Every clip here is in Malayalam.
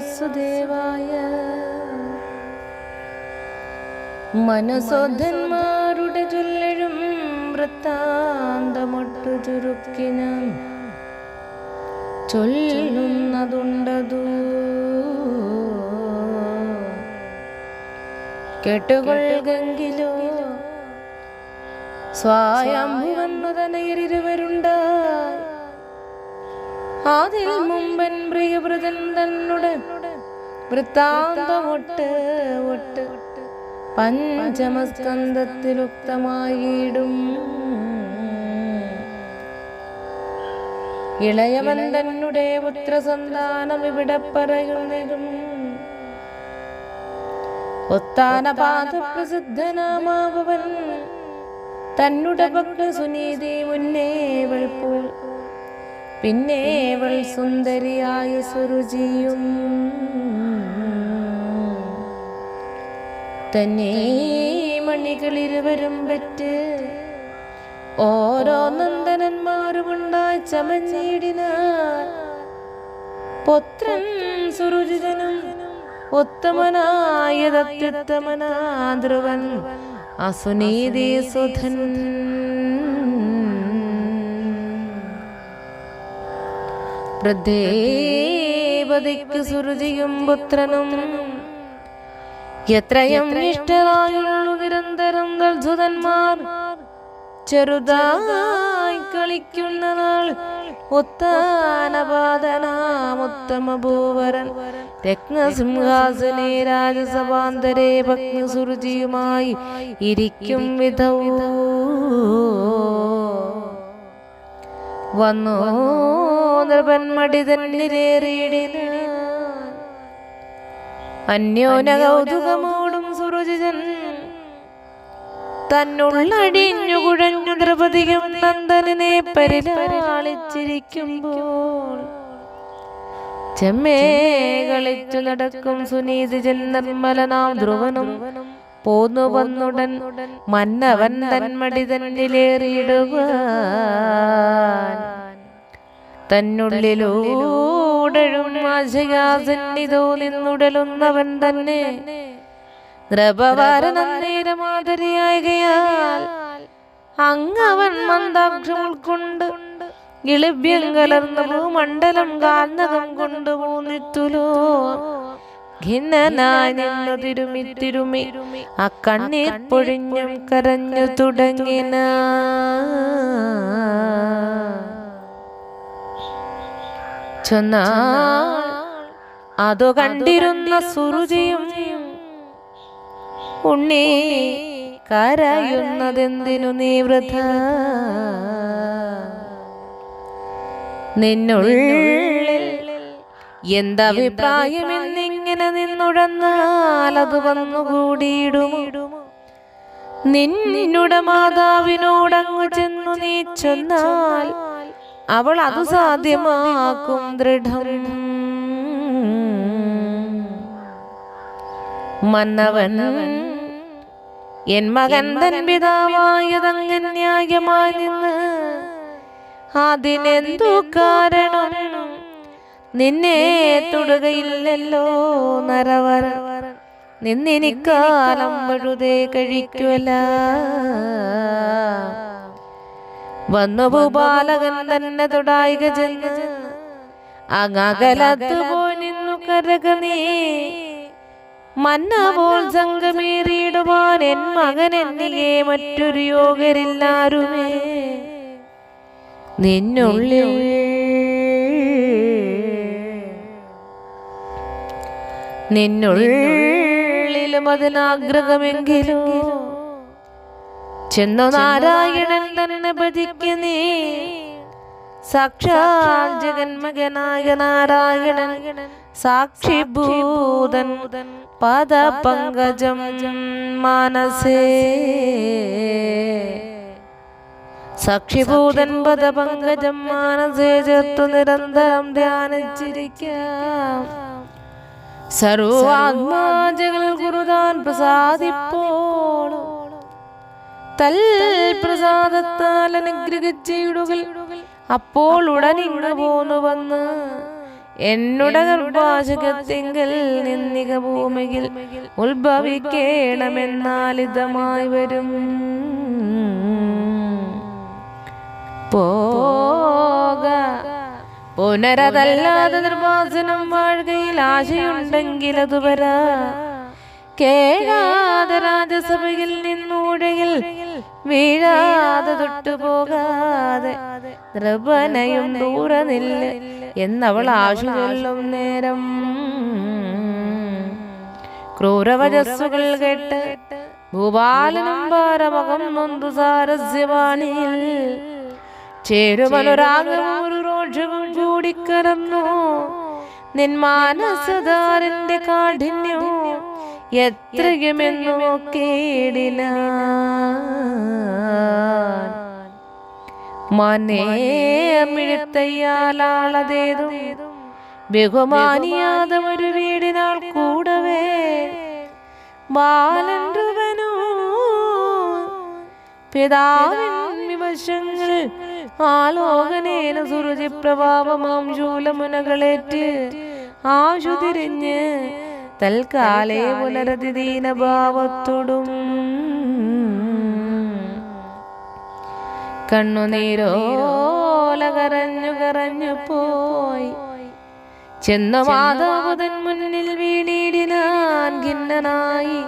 വാസുദേവായ. മനസോധന്മാരുടെ ചൊല്ലഴും വൃത്താന്തമൊട്ടു ചുരുക്കിന ചൊല്ലുന്നതുണ്ടതു. കേട്ടുകൊള്ളുകെങ്കിലോ സ്വായംഭുവന്നു തനയിരിരുവരുണ്ടായി. അതിൽ മുമ്പൻ പ്രിയവൃതൻ തന്നുടെ വൃത്താന്തമൊട്ട് ഒട്ട് പഞ്ചമസ്കന്ധത്തിലുക്തമായിടും. ഇളയവൻ തന്നെ പുത്രസന്താനം ഇവിടെ പറയുന്നതും ഒത്താനപാത പ്രസിദ്ധനാമാവൻ തന്നുടെ മുന്നേ സുനീതി മുന്നേവൾ അവൾ സുന്ദരിയായ സുരുചിയും തന്നെ മണികളിരുവരും പറ്റ് ഓരോ നന്ദനന്മാരുമുണ്ടായി ചമഞ്ഞിടിന പുത്രൻ ഉത്തമനായ അത്യുത്തമനാ ധ്രുവൻ അസുനീതി സുധൻ. വൃദ്ധേപതിക്ക് സുരുചിയും പുത്രനും. എത്രയും നിഷ്ഠരായുള്ളു നിരന്തരം ദൽസുതന്മാർ ചെറുതായി കളിക്കുന്ന നാൾ ഉത്താനപാതനാമുത്തമ ഭൂവരൻ രത്നസിംഹാസനെ രാജസഭാന്തരെ ഭഗ്നസുരുചിയുമായി ഇരിക്കും വിധവും. വന്നോ നൃപന്മടി തന്നിലേറിയിടിന അന്യോന കൗതുകമോടും സുരുചിതൻ. തന്നുള്ളടിഞ്ഞു കുഴഞ്ഞു ദ്രപതിയും നന്ദനെ പരിലാളിച്ചിരിക്കുമ്പോൾ. ചെമ്മേ കളിച്ചു നടക്കും സുനീതിജൻ നിർമ്മലനാം ധ്രുവനും. പോന്നു വന്നുടൻ മന്നവൻ തന്മടി തന്നിലേറിയിടുവാൻ. തന്നുള്ളിലൂടഴും ആശയാസന്നിധോ നിന്നുടലുന്നവൻ തന്നെ. ദ്രവവാരനേരമാതരിയായകയാൽ അങ്ങവൻ മന്ദാക്ഷം ഉൾക്കൊണ്ട് ഗിളിഭ്യം കലർന്ന ഭൂമണ്ഡലം കാന്നകം കൊണ്ട് മൂന്നിത്തുലോ ഖിന്നനായി നിന്നു തിരുമി തിരുമി ആ കണ്ണീർ പൊഴിഞ്ഞും കരഞ്ഞു തുടങ്ങിന. ചൊന്നാൾ അതു കണ്ടിരുന്ന സുരുചിയും ഉണ്ണി കരയുന്നതെന്തിനു നീ വൃഥ? നിന്നുള്ളിൽ എന്തഭിപ്രായമെന്നിങ്ങനെ നിന്നുഴന്നാൽ അത് വന്നുകൂടിയിടും നിന്നുടെ മാതാവിനോടങ്ങു ചെന്നു നീ ചെന്നാൽ അവൾ അത് സാധ്യമാക്കും ദൃഢം. മന്നവൻ എൻ മകൻ തൻ പിതാവായതങ്ങൻ ന്യായമായി നിന്ന് അതിനെന്തു കാരണം നിന്നെ തൊടുകയില്ലല്ലോ നരവർ. നിന്നിനിക്കാലം വഴുതേ കഴിക്കുവല്ല. വന്നു ഭൂപാലകൻ തന്നെ തൊടായിക ചെന്ന്. അങ്ങകലത്ത് പോയി നിന്നു കരക നീ. മന്നപോൽ സംഘമേറിയിടുവാൻ എൻ മകൻ എന്നിയെ മറ്റൊരു യോഗരില്ലാരുമേ. നിന്നുള്ളിൽ നിന്നുള്ളിലും അതിനാഗ്രഹമെങ്കിലും ചെന്നു നാരായണൻ തന്നെ ഭജിക്കുന്നേ സാക്ഷാൽ ജഗന്മകനായ നാരായണൻ സാക്ഷിഭൂതൻ പദപങ്കജം മാനസേ. സാക്ഷിഭൂതൻ പദപങ്കജം മാനസേ. ചേർത്തു നിരന്തരം ധ്യാനിച്ചിരിക്കാം. സർവാത്മാജകൾ ഗുരുതാൻ പ്രസാദിപ്പോളും. തൽ പ്രസാദത്താൽ അനുഗ്രഹിച്ചിടുകൾ അപ്പോൾ ഉടൻ ഇങ്ങു പോന്നു വന്ന് എന്നുടെ ഗർഭാശകത്തിങ്കൽ നിന്നിക ഭൂമിയിൽ ഉത്ഭവിക്കണമെന്നാലിതമായി വരും. പോക. പുനരതല്ലാതെ നിർവാസനം വാഴുകയിൽ ആശയുണ്ടെങ്കിൽ അത് വരാ. കേഴാതെ രാജസഭയിൽ നിന്നൂഴയിൽ വീഴാതെ തൊട്ടുപോകാതെ ദ്രവനയും ദൂരെ നില്ല എന്നവൾ ആശു ചൊല്ലും നേരം. ക്രൂരവചസ്സുകൾ കേട്ട് ഭൂപാലനും ഭാരമകം നൊന്തു സാരസ്യവാണിയിൽ രോഷവും കൂടിക്കലർന്നു നിൻ മാനസദാരന്റെ കാഠിന്യവും എത്രയുമെന്നു നോക്കേടിന. മനേമിഴുത്തയ്യാലാളതേതും ബഹുമാനിയാത ഒരു വീടിനാൾ കൂടവേ. ബാലൻ രൂപനോ പിതാവിൻ വിവശങ്ങൾ ആലോകനേന സുരുചി പ്രഭാവമാം ശൂലമുനകളേറ്റ് ആശുതിരിഞ്ഞ് തൽക്കാലേ പുലരതി കണ്ണുനീരോല കരഞ്ഞു കരഞ്ഞു പോയി. ചെന്ന മാതാപുതൻ മുന്നിൽ വീണിടിനാൻ ഖിന്നനായി.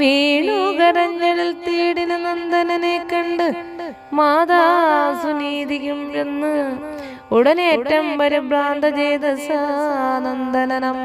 വീണു കരഞ്ഞടൽ തേടിന നന്ദനനെ കണ്ട് മാതാ സുനീതിക്കും എന്ന് ഉടനേറ്റം പരിഭ്രാന്ത ചെയ്ത നന്ദനം